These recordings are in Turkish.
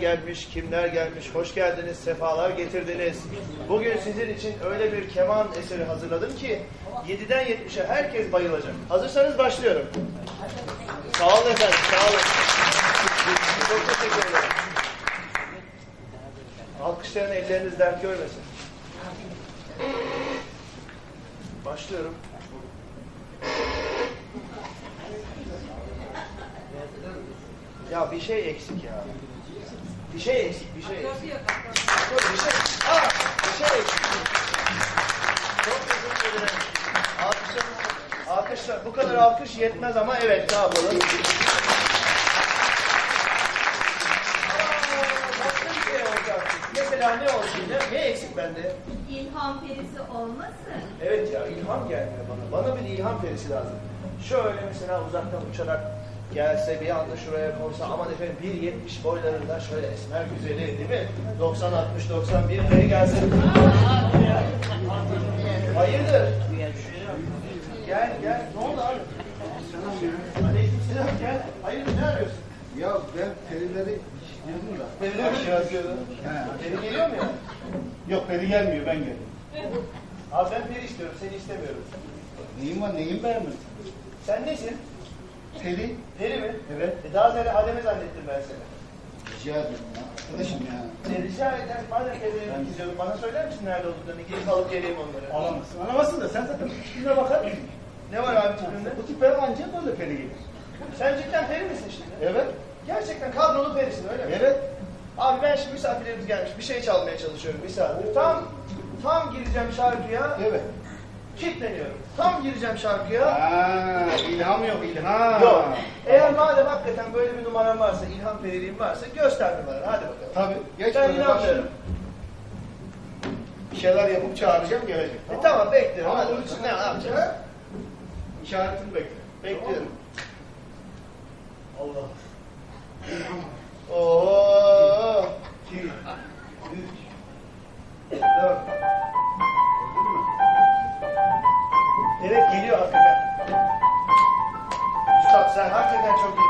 Gelmiş, kimler gelmiş, hoş geldiniz, sefalar getirdiniz. Bugün sizin için öyle bir keman eseri hazırladım ki 7'den 70'e herkes bayılacak. Hazırsanız başlıyorum. Sağ olun efendim, sağ olun. Çok teşekkür ederim. Alkışlayan elleriniz dert görmesin. Başlıyorum. Ya bir şey eksik ya. Bir şey eksik, bir şey eksik. Bir şey, aa, bir şey eksik. Çok teşekkür ederim. Alkışlar, alkışlar. Bu kadar alkış yetmez ama evet ne yapalım. Mesela ne olsun ne, ne eksik bende? İlham perisi olmasın? Evet ya ilham gelmiyor bana. Bana bir ilham perisi lazım. Şöyle mesela uzaktan uçarak gelse bir anda şuraya konsa aman efendim 1.70 boylarında şöyle esmer güzeli değil mi? 90 60 91 nereye gelsin? Hayırdır? Gel gel. Ne oldu abi? Aleykümselam gel. Hayırdır ne arıyorsun? Ya ben perileri işitiyordum da. Bir şey yazıyordun. Peri geliyor mu ya? Yok peri gelmiyor ben geldim. Abi ben peri istiyorum seni istemiyorum. Neyin var neyin beğenmedin? Sen nesin? Peri. Peri mi? Evet. E daha ziyade Adem'e zannettim ben seni. Rica ederim ya. Arkadaşım ya. E, rica eder, madem evlilik gidiyorduk, bana söyler misin nerede olduklarını? Gidip alıp geleyim onları. Alamazsın. Alamazsın da sen zaten tipine bakar mısın? Ne var abi tipimde? Bu tipe ancak böyle peri gelir. Sen cidden peri misin şimdi? Evet. Gerçekten kadrolu perisin öyle mi? Evet. Abi ben şimdi misafirlerimiz gelmiş, bir şey çalmaya çalışıyorum bir saattir. Tam, tam gireceğim şarkıya, Evet. Kilitleniyorum. Tam gireceğim şarkıya, Aa, ilham yok ilham. yok. Eğer madem hakikaten böyle bir numaran varsa, ilham periliğin varsa göster numaranı, hadi bakalım. Tabii. Geç Ben böyle inanmıyorum. Bir şeyler yapıp çağıracağım gelecek. E tamam bekliyorum, Ama bakalım. için Ne yapacağız? İşaretini bekle. Bekliyorum. Allah. Oo. Üç, sen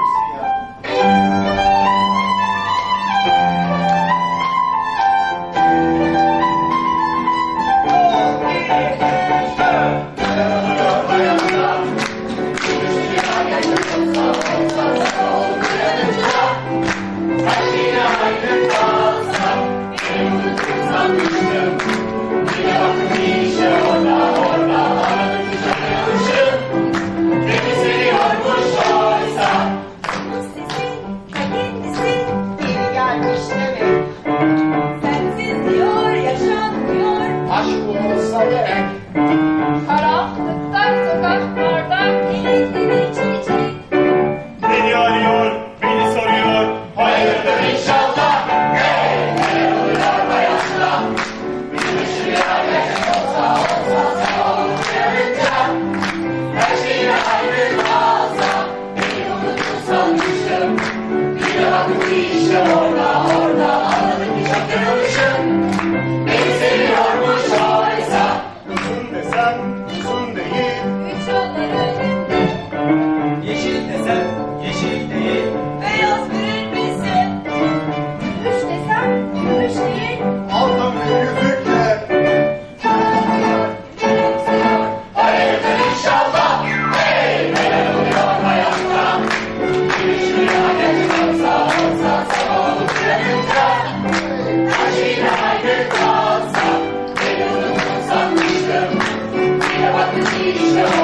Krishna.